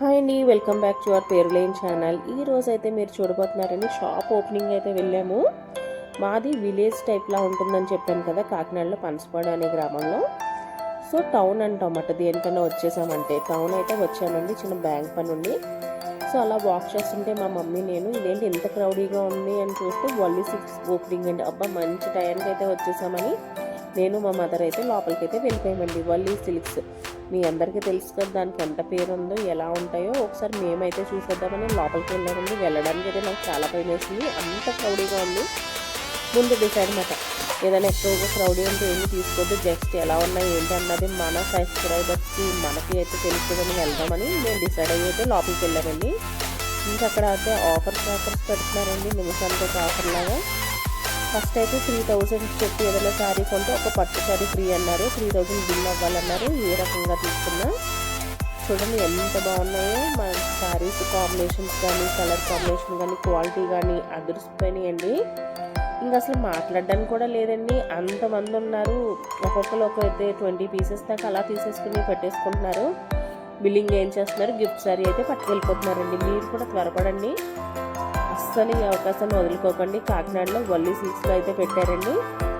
Hi అండి welcome back to our పేరులేన్ channel. ఈ రోజు అయితే మీరు చూడబోతున్నారండి షాప్ ఓపెనింగ్ అయితే వెళ్ళాము. మాది విలేజ్ టైప్లా ఉంటుందని చెప్పాను కదా కాకినాడలో పనసపాడు అనే గ్రామంలో. సో టౌన్ అంటామట దేనికన్నా వచ్చేసామంటే. టౌన్ అయితే వచ్చామండి చిన్న బ్యాంక్ పని ఉండి సో అలా వాక్ చేస్తుంటే మా మమ్మీ నేను ఇదేంటి ఎంత క్రౌడీగా ఉంది? అని చూస్తే వల్లీ సిక్స్ ఓపెనింగ్ అండి. అబ్బా మంచి టైంకి అయితే వచ్చేసామని నేను మా మదర్ అయితే లోపలికి అయితే వెళ్ళిపోయామండి ఈ సిల్క్స్ మీ అందరికీ తెలుసు కదా దానికి ఎంత పేరు ఉందో ఎలా ఉంటాయో ఒకసారి మేమైతే చూసేద్దామని లోపలికి వెళ్ళామండి. వెళ్ళడానికి అయితే నాకు చాలా భయం వేసింది. అంత క్రౌడీగా ఉంది. ముందు డిసైడ్ మాట ఏదైనా ఎక్కువగా క్రౌడీ అంటే ఏమి తీసుకోవద్దు. జస్ట్ ఎలా ఉన్నాయి ఏంటి అన్నది మన సబ్స్క్రైబర్స్కి మనకి అయితే తెలుస్తుందని వెళ్దామని నేను డిసైడ్ అయ్యి అయితే లోపలికి వెళ్ళామండి. ఇంకా అక్కడ అయితే ఆఫర్స్ ఆఫర్స్ పెడుతున్నారండి. నిమిషానికి ఒక ఆఫర్ లాగా. ఫస్ట్ అయితే త్రీ థౌజండ్ చెప్పి ఏదైనా శారీ కొంటే ఒక పట్టు శారీ ఫ్రీ అన్నారు. త్రీ థౌజండ్ బిల్ అవ్వాలన్నారు. ఏ రకంగా తీసుకున్నా. చూడండి ఎంత బాగున్నాయో. మన శారీస్ కాంబినేషన్స్ కానీ కలర్ కాంబినేషన్ కానీ క్వాలిటీ కానీ అదిరిసిపోయినాయండి ఇంకా అసలు మాట్లాడడానికి కూడా లేదండి. అంతమంది ఉన్నారు. ఒక్కొక్కరు ఒకరైతే ట్వంటీ పీసెస్ దాకా అలా తీసేసుకుని పెట్టేసుకుంటున్నారు. బిల్లింగ్ ఏం చేస్తున్నారు? గిఫ్ట్ శారీ అయితే పట్టుకెళ్ళిపోతున్నారండి. మీరు కూడా త్వరపడండి. అస్సలు ఈ వదులుకోకండి. కాకినాడలో వల్లి సిల్క్స్లో అయితే పెట్టారండి.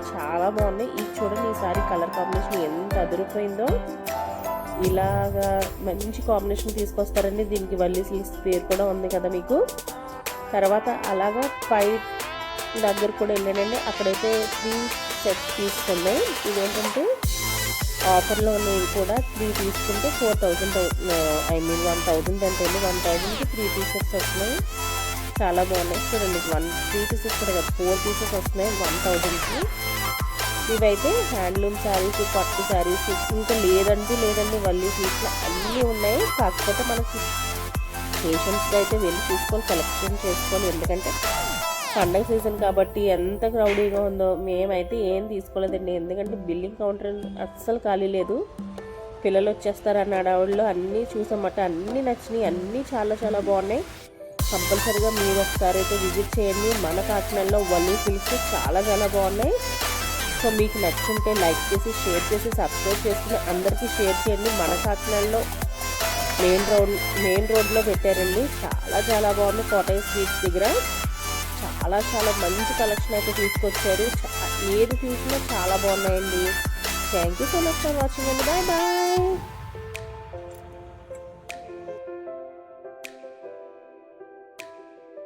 చాలా బాగున్నాయి. ఇది చూడండి ఈసారి కలర్ కాంబినేషన్ ఎంత అదిరిపోయిందో. ఇలాగా మంచి కాంబినేషన్ తీసుకొస్తారండి. దీనికి వల్లి సిల్క్స్ పేరు కూడా ఉంది కదా మీకు. తర్వాత అలాగా పై దగ్గర కూడా వెళ్ళానండి. అక్కడైతే త్రీ సెట్ తీసుకున్నాయి. ఇదేంటంటే ఆఫర్లో ఉన్నవి కూడా త్రీ తీసుకుంటే four thousand I mean one thousand అంటే వన్ థౌజండ్కి త్రీ టీ షర్ట్స్ వస్తున్నాయి. చాలా బాగున్నాయి. చూడండి వన్ త్రీ పీసెస్ కూడా కదా ఫోర్ పీసెస్ వస్తున్నాయి వన్ థౌజండ్కి ఇవైతే హ్యాండ్లూమ్ శారీస్ పట్టు శారీస్ ఇంకా లేదంటే లేదండి వల్లి సీట్లు అన్నీ ఉన్నాయి. కాకపోతే మనకి పేషెంట్స్కి అయితే వెళ్ళి చూసుకొని సెలెక్షన్ చేసుకోవాలి ఎందుకంటే పండగ సీజన్ కాబట్టి ఎంత క్రౌడీగా ఉందో మేమైతే ఏం తీసుకోలేదండి. ఎందుకంటే బిల్లింగ్ కౌంటర్ అస్సలు ఖాళీ లేదు. పిల్లలు వచ్చేస్తారన్న అడవుల్లో అన్నీ చూసామట అన్నీ నచ్చినాయి అన్నీ చాలా చాలా బాగున్నాయి. కంపల్సరీగా మీరు ఒకసారి అయితే విజిట్ చేయండి. మన కాకినాడలో వల్లి హిల్స్ చాలా చాలా బాగున్నాయి. సో మీకు నచ్చుంటే లైక్ చేసి షేర్ చేసి సబ్స్క్రైబ్ చేసుకుని అందరికీ షేర్ చేయండి. మన కాకినాడలో మెయిన్ రోడ్ మెయిన్ రోడ్లో పెట్టారండి. చాలా చాలా బాగుంది. కోటయ్య స్వీట్స్ దగ్గర చాలా చాలా మంచి కలెక్షన్ అయితే తీసుకొచ్చారు. ఏది చూసినా చాలా బాగున్నాయండి. Thank you so much for watching అండి. Bye bye.